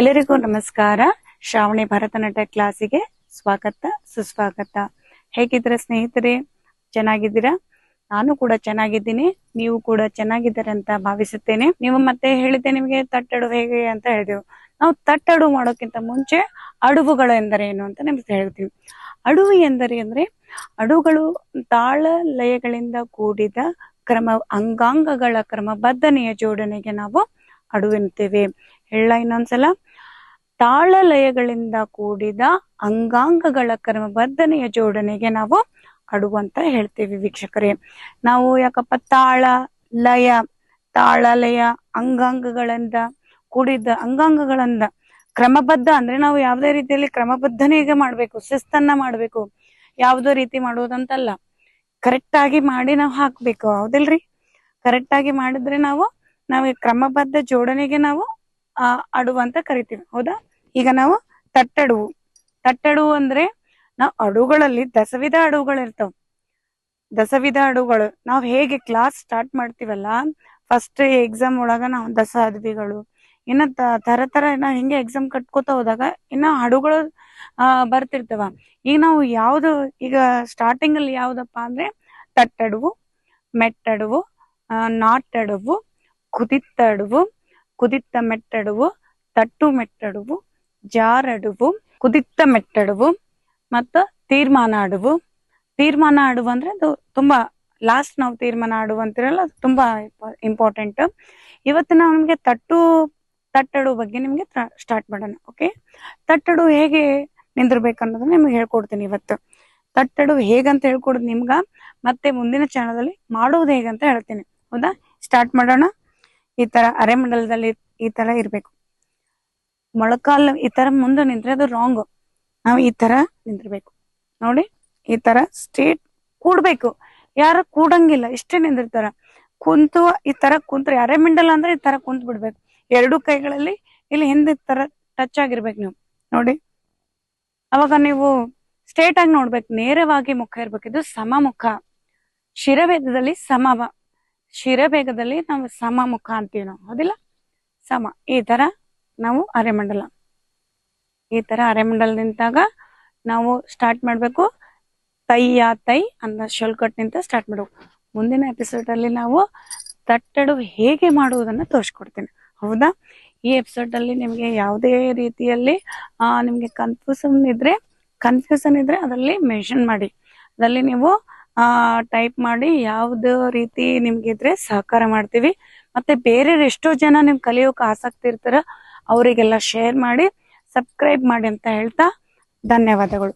ಎಲ್ಲರಿಗೂ ನಮಸ್ಕಾರ. ಶ್ರಾವಣಿ ಭರತನಾಟ್ಯ ಕ್ಲಾಸಿಗೆ ಸ್ವಾಗತ, ಸುಸ್ವಾಗತ. ಹೇಗಿದ್ರ ಸ್ನೇಹಿತರೆ? ಚೆನ್ನಾಗಿದ್ದೀರಾ? ನಾನು ಕೂಡ ಚೆನ್ನಾಗಿದ್ದೀನಿ. ನೀವು ಕೂಡ ಚೆನ್ನಾಗಿದ್ದಾರೆ ಅಂತ ಭಾವಿಸುತ್ತೇನೆ. ನೀವು ಮತ್ತೆ ಹೇಳಿದ್ದೆ ನಿಮಗೆ ತಟ್ಟಡು ಹೇಗೆ ಅಂತ ಹೇಳಿದೆವು. ನಾವು ತಟ್ಟಡು ಮಾಡೋಕ್ಕಿಂತ ಮುಂಚೆ ಅಡುವುಗಳು ಎಂದರೆ ಏನು ಅಂತ ನಿಮ್ಗೆ ಹೇಳ್ತೀವಿ. ಅಡುವು ಎಂದರೆ ಅಂದ್ರೆ ಅಡುಗಳು ತಾಳ ಲಯಗಳಿಂದ ಕೂಡಿದ ಕ್ರಮ, ಅಂಗಾಂಗಗಳ ಕ್ರಮಬದ್ಧನೆಯ ಜೋಡಣೆಗೆ ನಾವು ಅಡುವೆನ್ತೇವೆ ಹೇಳ ಇನ್ನೊಂದ್ಸಲ. ತಾಳ ಲಯಗಳಿಂದ ಕೂಡಿದ ಅಂಗಾಂಗಗಳ ಕ್ರಮಬದ್ಧನೆಯ ಜೋಡಣೆಗೆ ನಾವು ಅಡುವಂತ ಹೇಳ್ತೇವೆ ವೀಕ್ಷಕರೇ. ನಾವು ಯಾಕಪ್ಪ ತಾಳ ಲಯ ತಾಳ ಲಯ ಅಂಗಾಂಗಗಳಿಂದ ಕೂಡಿದ ಅಂಗಾಂಗಗಳಿಂದ ಕ್ರಮಬದ್ಧ ಅಂದ್ರೆ ನಾವು ಯಾವುದೇ ರೀತಿಯಲ್ಲಿ ಕ್ರಮಬದ್ಧನೆಗೆ ಮಾಡ್ಬೇಕು, ಶಿಸ್ತನ್ನ ಮಾಡ್ಬೇಕು. ಯಾವುದೋ ರೀತಿ ಮಾಡುವುದಂತಲ್ಲ. ಕರೆಕ್ಟ್ ಆಗಿ ಮಾಡಿ ನಾವು ಹಾಕ್ಬೇಕು, ಹೌದಿಲ್ರಿ? ಕರೆಕ್ಟ್ ಆಗಿ ಮಾಡಿದ್ರೆ ನಾವು ನಾವು ಕ್ರಮಬದ್ಧ ಜೋಡಣೆಗೆ ನಾವು ಅಡುವು ಅಂತ ಕರಿತೀವಿ ಹೌದಾ? ಈಗ ನಾವು ತಟ್ಟಡುವು. ತಟ್ಟಡುವು ಅಂದ್ರೆ ನಾವು ಅಡುಗಳಲ್ಲಿ ದಸವಿಧ ಅಡುಗಳು ಇರ್ತಾವ. ದಸವಿಧ ಅಡುಗಳು. ನಾವು ಹೇಗೆ ಕ್ಲಾಸ್ ಸ್ಟಾರ್ಟ್ ಮಾಡ್ತೀವಲ್ಲ ಫಸ್ಟ್ ಎಕ್ಸಾಮ್ ಒಳಗ ನಾವು ದಸ ಅದ್ವಿಗಳು. ಇನ್ನ ತರ ತರ ನಾವು ಹಿಂಗೆ ಎಕ್ಸಾಮ್ ಕಟ್ಕೋತಾ ಹೋದಾಗ ಇನ್ನ ಹಾಡುಗಳು ಆ ಬರ್ತಿರ್ತವ. ಈಗ ನಾವು ಯಾವ್ದು ಈಗ ಸ್ಟಾರ್ಟಿಂಗ್ ಅಲ್ಲಿ ಯಾವ್ದಪ್ಪ ಅಂದ್ರೆ ತಟ್ಟಡುವು ಮೆಟ್ಟಡುವು ಆ, ನಾಟಡುವು ಕುದಿತ್ತಡುವು ಕುದಿತ್ತ ಮೆಟ್ಟಡುವು, ತಟ್ಟು ಮೆಟ್ಟಡುವು ಜಾರಡುವು ಕುದಿತ್ತ ಮೆಟ್ಟಡುವು ಮತ್ತ ತೀರ್ಮಾನ ಆಡುವು ತೀರ್ಮಾನ ಆಡುವು ಅಂದ್ರೆ ಅದು ತುಂಬಾ ಲಾಸ್ಟ್ ನಾವು ತೀರ್ಮಾನ ಆಡುವ ಅಂತಿರಲ್ಲ, ಅದು ತುಂಬಾ ಇಂಪಾರ್ಟೆಂಟ್ ಇವತ್ತು ನಾವು ನಿಮಗೆ ತಟ್ಟು ತಟ್ಟಡು ಬಗ್ಗೆ ನಿಮಗೆ ಸ್ಟಾರ್ಟ್ ಮಾಡೋಣ ಓಕೆ ತಟ್ಟಡು ಹೇಗೆ ನಿಂದಿರ್ಬೇಕು ಅನ್ನೋದನ್ನ ನಿಮ್ಗೆ ಹೇಳ್ಕೊಡ್ತೀನಿ ಇವತ್ತು. ತಟ್ಟಡು ಹೇಗಂತ ಹೇಳ್ಕೊಡೋದು ನಿಮ್ಗ, ಮತ್ತೆ ಮುಂದಿನ ಚಾನಲಲ್ಲಿ ಮಾಡುವುದು ಹೇಗಂತ ಹೇಳ್ತೀನಿ. ಹೌದಾ? ಸ್ಟಾರ್ಟ್ ಮಾಡೋಣ. ಈ ತರ ಅರೆಮಂಡಲದಲ್ಲಿ ಈ ತರ ಇರ್ಬೇಕು. ಮೊಳಕಾಲ್ ಈ ತರ ಮುಂದೆ ನಿಂತ್ರೆ ಅದು ರಾಂಗ್ ನಾವು ಈ ತರ ನಿಂತಿರ್ಬೇಕು. ನೋಡಿ, ಈ ತರ ಸ್ಟ್ರೇಟ್ ಕೂಡ್ಬೇಕು. ಯಾರು ಕೂಡಂಗಿಲ್ಲ, ಇಷ್ಟೇ ನಿಂದಿರ್ತಾರ. ಕುಂತು ಈ ತರ ಕುಂತ್ರೆ, ಅರೆಮಂಡಲ ಅಂದ್ರೆ ಈ ತರ ಕುಂತ್ ಬಿಡ್ಬೇಕು. ಎರಡು ಕೈಗಳಲ್ಲಿ ಇಲ್ಲಿ ಹಿಂದೆ ತರ ಟಚ್ ಆಗಿರ್ಬೇಕು ನೀವು. ನೋಡಿ, ಅವಾಗ ನೀವು ಸ್ಟ್ರೇಟ್ ಆಗಿ ನೋಡ್ಬೇಕು. ನೇರವಾಗಿ ಮುಖ ಇರ್ಬೇಕು. ಇದು ಸಮ ಮುಖ ಶಿರಭೇದದಲ್ಲಿ ಸಮವ. ಶಿರಭೇಗದಲ್ಲಿ ನಾವು ಸಮ ಮುಖ ಅಂತೀವಿ ನಾವು ಹೌದಿಲ್ಲ? ಸಮ, ಈ ತರ ನಾವು ಅರೆಮಂಡಲ. ಈ ತರ ಅರೆಮಂಡಲ ನಿಂತಾಗ ನಾವು ಸ್ಟಾರ್ಟ್ ಮಾಡ್ಬೇಕು. ತೈಯ ತೈ ಅಂತ ಶೊಲ್ಕಟ್ ನಿಂತ ಸ್ಟಾರ್ಟ್ ಮಾಡ್ಬೇಕು. ಮುಂದಿನ ಎಪಿಸೋಡ್ ಅಲ್ಲಿ ನಾವು ತಟ್ಟಡು ಹೇಗೆ ಮಾಡುವುದನ್ನು ತೋರಿಸ್ಕೊಡ್ತೀನಿ. ಹೌದಾ? ಈ ಎಪಿಸೋಡ್ ಅಲ್ಲಿ ನಿಮಗೆ ಯಾವುದೇ ರೀತಿಯಲ್ಲಿ ನಿಮ್ಗೆ ಕನ್ಫ್ಯೂಷನ್ ಇದ್ರೆ ಕನ್ಫ್ಯೂಸನ್ ಇದ್ರೆ ಅದರಲ್ಲಿ ಮೆನ್ಷನ್ ಮಾಡಿ. ಅದರಲ್ಲಿ ನೀವು ಟೈಪ್ ಮಾಡಿ ಯಾವ್ದು ರೀತಿ ನಿಮ್ಗಿದ್ರೆ ಸಹಕಾರ ಮಾಡ್ತೀವಿ. ಮತ್ತೆ ಬೇರೆ ಎಷ್ಟೋ ಜನ ನಿಮ್ ಕಲಿಯೋಕೆ ಆಸಕ್ತಿ ಇರ್ತಾರ, ಅವರಿಗೆಲ್ಲ ಶೇರ್ ಮಾಡಿ ಸಬ್ಸ್ಕ್ರೈಬ್ ಮಾಡಿ ಅಂತ ಹೇಳ್ತಾ ಧನ್ಯವಾದಗಳು.